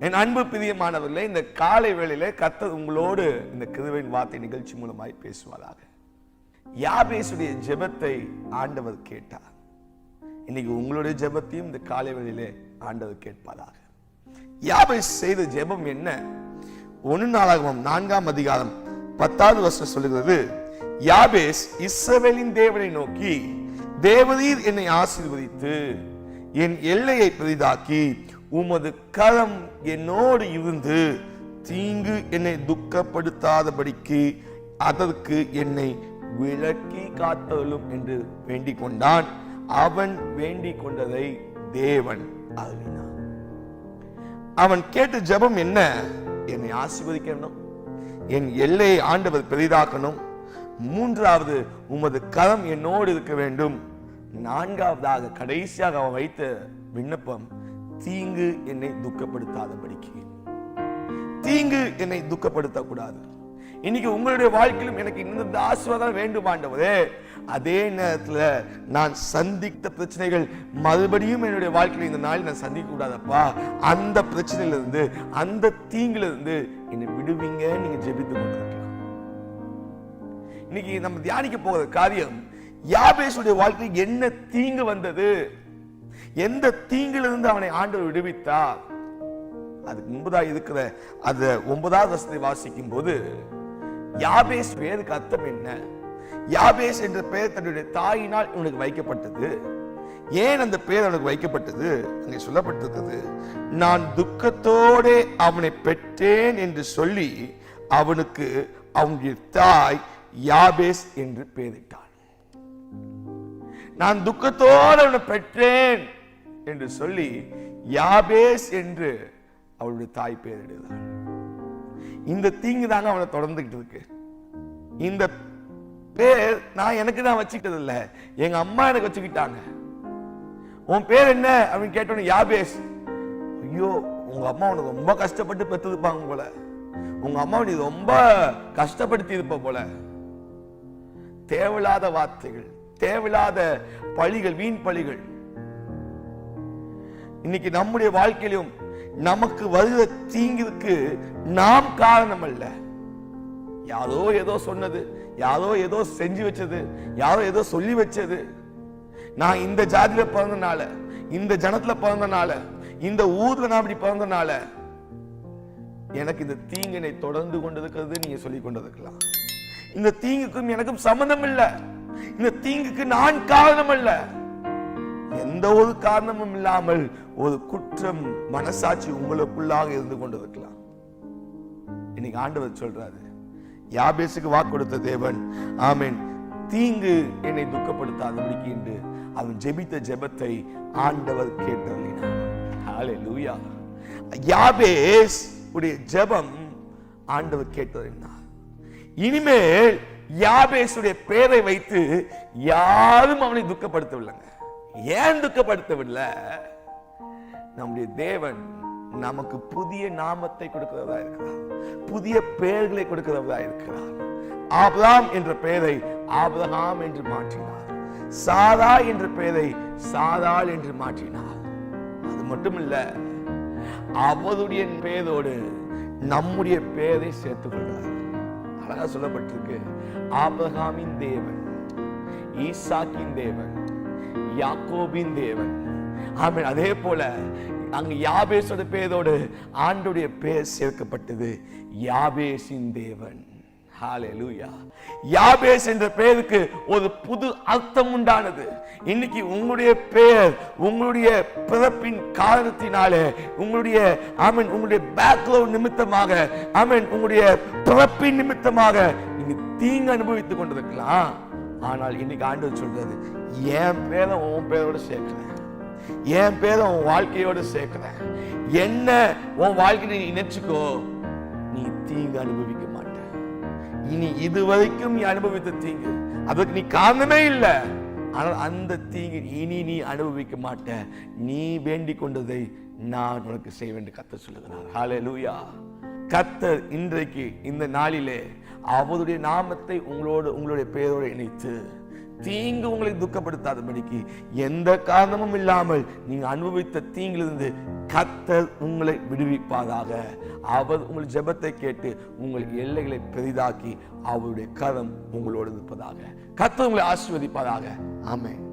என் அன்பு பிரியமானவர்களே இந்த காலை வேளையில் கத்தர் உங்களோடு இந்த கிருவின் வார்த்தை நிகழ்ச்சி மூலமாய் பேசுவதாக யாபேசுடைய ஜெபத்தை ஆண்டவர் கேட்டார். இன்னைக்கு உங்களுடைய ஜெபத்தையும் இந்த காலை வேளையிலே ஆண்டவர் கேட்பாதாக யாபேஸ் செய்த ஜெபம் என்ன? ஒன்று நாளாகவும் நான்காம் அதிகாரம் பத்தாவது வருஷம் சொல்லுகிறது யாபேஸ் இஸ்ரவேலின் தேவனை நோக்கி தேவரீர் என்னை ஆசீர்வதித்து என் எல்லையை பெரிதாக்கி உமது கரம் என்னோடு இருந்து தீங்கு என்னை துக்கப்படுத்தாதபடிக்கு அதற்கு என்னை விளக்கி காத்தலும் என்று வேண்டிக் கொண்டான். அவன் வேண்டிக் கொண்டதை தேவன் அருளினான் அவன் கேட்ட ஜெபம் என்ன? என்னை ஆசீர்வதிக்கணும். என் எல்லையை ஆண்டவர் பெரிதாக்கணும். மூன்றாவது உமது கரம் என்னோடு இருக்க வேண்டும். நான்காவதாக கடைசியாக அவன் வைத்த விண்ணப்பம் தீங்கு என்னை துக்கப்படுத்தாதபடிக்கு. தீங்கு என்னை துக்கப்படுத்த கூடாது இன்னைக்கு உங்களுடைய வாழ்க்கையிலும் எனக்கு இந்த ஆசீர்வாதம் வேண்டுமாண்டவரே அதே நேரத்தில் நான் சந்தித்த பிரச்சனைகள் மறுபடியும் என்னுடைய வாழ்க்கையில் இந்த நாள் நான் சந்திக்க கூடாதப்பா அந்த பிரச்சனையிலிருந்து அந்த தீங்குல இருந்து என்னை விடுவீங்க நீங்க ஜெபித்து கொண்டிருக்கலாம். இன்னைக்கு நம்ம தியானிக்க போகிற காரியம் யாபேசுடைய வாழ்க்கையில் என்ன தீங்கு வந்தது? எந்த தீங்கிலிருந்து அவனை ஆண்டவர் விடுவித்தார்? அதுக்கு முன்பதாக இருக்கிற அந்த ஒன்பதாவது வசத்தை வாசிக்கும் போது யாபேஸ் பேருக்கு அர்த்தம் என்ன? யாபேஸ் என்ற பெயர் தன்னுடைய தாயினால் இவனுக்கு வைக்கப்பட்டது. ஏன் அந்த பெயர் அவனுக்கு வைக்கப்பட்டது? அங்கே சொல்லப்பட்டிருக்கிறது நான் துக்கத்தோட அவனை பெற்றேன் என்று சொல்லி அவனுக்கு அவனுடைய தாய் யாபேஸ் என்று பெயரிட்டாள். நான் துக்கத்தோடு அவனை பெற்றேன் என்று சொல்லி யாபேஸ் என்று அவளுடைய தாய் பெயரிடுகிறாள் இந்த தீங்கு தாங்க அவனை தொடர்ந்துகிட்டு இருக்கு. இந்த பேர் நான் எனக்கு தான் வச்சுக்கிட்டது இல்லை. எங்க அம்மா எனக்கு வச்சுக்கிட்டாங்க. உன் பேர் என்ன? அப்படின்னு கேட்டோன்னு யாபேஸ். ஐயோ உங்க அம்மா உனக்கு ரொம்ப கஷ்டப்பட்டு பெற்றிருப்பாங்க போல. உங்க அம்மா நீ ரொம்ப கஷ்டப்படுத்தி இருப்ப போல. தேவையில்லாத வார்த்தைகள் தேவையில்லாத பழிகள் வீண் பழிகள். இன்னைக்கு நம்முடைய வாழ்க்கையிலும் நமக்கு வருகிற தீங்கிற்கு நாம் காரணம் அல்ல. யாரோ ஏதோ சொன்னது யாரோ ஏதோ செஞ்சு வச்சது யாரோ ஏதோ சொல்லி வச்சது. நான் இந்த ஜாதியில பிறந்தனால இந்த ஜனத்துல பிறந்தனால இந்த ஊர்ல நான் இப்படி பிறந்தனால எனக்கு இந்த தீங்கினை தொடர்ந்து கொண்டிருக்கிறது நீங்க சொல்லி கொண்டிருக்கலாம். இந்த தீங்குக்கும் எனக்கும் சம்மந்தம் இல்ல. இந்த தீங்குக்கு நான் காரணம் அல்ல. எந்த ஒரு காரணமும் இல்லாமல் ஒரு குற்றம் மனசாட்சி உங்களுக்குள்ளாக இருந்து கொண்டு இருக்கலாம். இன்னைக்கு ஆண்டவர் சொல்றாரு யாபேசுக்கு வாக்கு கொடுத்த தேவன் ஆமேன். தீங்கு என்னை துக்கப்படுத்தாதபடிக்கு என்று அவன் ஜெபித்த ஜெபத்தை ஆண்டவர் கேட்டருளினார். யாபேஸ் உடைய ஜெபம் ஆண்டவர் கேட்டருளினார். இனிமேல் யாபேசுடைய பேரை வைத்து யாரும் அவனை துக்கப்படுத்தவில்லைங்க. ஏன் துக்கப்படுத்தவில்லை? நம்முடைய தேவன் நமக்கு புதிய நாமத்தை கொடுக்கிறதா இருக்கிறார். புதிய பெயர்களை கொடுக்கிறதா இருக்கிறார். ஆபிரகாம் என்ற பெயரை ஆபிரகாம் என்று மாற்றினார். சாரா என்ற பெயரை சாதாள் என்று மாற்றினார். அது மட்டுமில்ல அவருடைய பெயரோடு நம்முடைய பெயரை சேர்த்துக் கொண்டார். அழகா சொல்லப்பட்டிருக்கு. ஆபகாமின் தேவன் ஈசாக்கின் தேவன் யாக்கோபின் தேவன் ஆமீன். அதே போல அங்கு யாபேசோட பேரோடு ஆண்டுடைய பேர் சேர்க்கப்பட்டது யாபேசின் தேவன். ஹalleluya யாபேஸ் என்ற பெயருக்கு ஒரு புது அர்த்தம் உண்டானது. இன்னைக்கு உங்களுடைய பெயர் உங்களுடைய பிறப்பின் காரணத்தினாலே உங்களுடைய ஆமீன் உங்களுடைய பேக்ரவுண்ட் நிமித்தமாக ஆமீன் உங்களுடைய பிறப்பின் நிமித்தமாக நீங்க தீங்கு அனுபவித்துக் கொண்டிருக்கலாம். ஆனால் இன்னைக்கு ஆண்டு சொல்றது என் பேரை உன் பேரோட சேர்க்கிறேன். என் பேரை உன் வாழ்க்கையோட சேர்க்கிறேன் என்ன உன் வாழ்க்கையை நீ நினைச்சுக்கோ நீ தீங்கு அனுபவிக்க மாட்ட இனி இதுவரைக்கும் நீ அனுபவித்த தீங்கு அதுக்கு நீ காரணமே இல்லை. ஆனால் அந்த தீங்கு இனி நீ அனுபவிக்க மாட்ட நீ வேண்டி கொண்டதை நான் உனக்கு செய்ய வேண்டும் கத்த சொல்லுகிறார். லூயா கத்தர் இன்றைக்கு இந்த நாளிலே அவருடைய நாமத்தை உங்களோடு உங்களுடைய பெயரோடு இணைத்து தீங்கு உங்களை துக்கப்படுத்தாதபடிக்கு எந்த காரணமும் இல்லாமல் நீங்க அனுபவித்த தீங்கிலிருந்து கத்தர் உங்களை விடுவிப்பாதாக அவர் உங்கள் ஜெபத்தை கேட்டு உங்கள் எல்லைகளை பெரிதாக்கி அவருடைய கரம் உங்களோடு இருப்பதாக. கத்தர் உங்களை ஆசீர்வதிப்பதாக ஆமே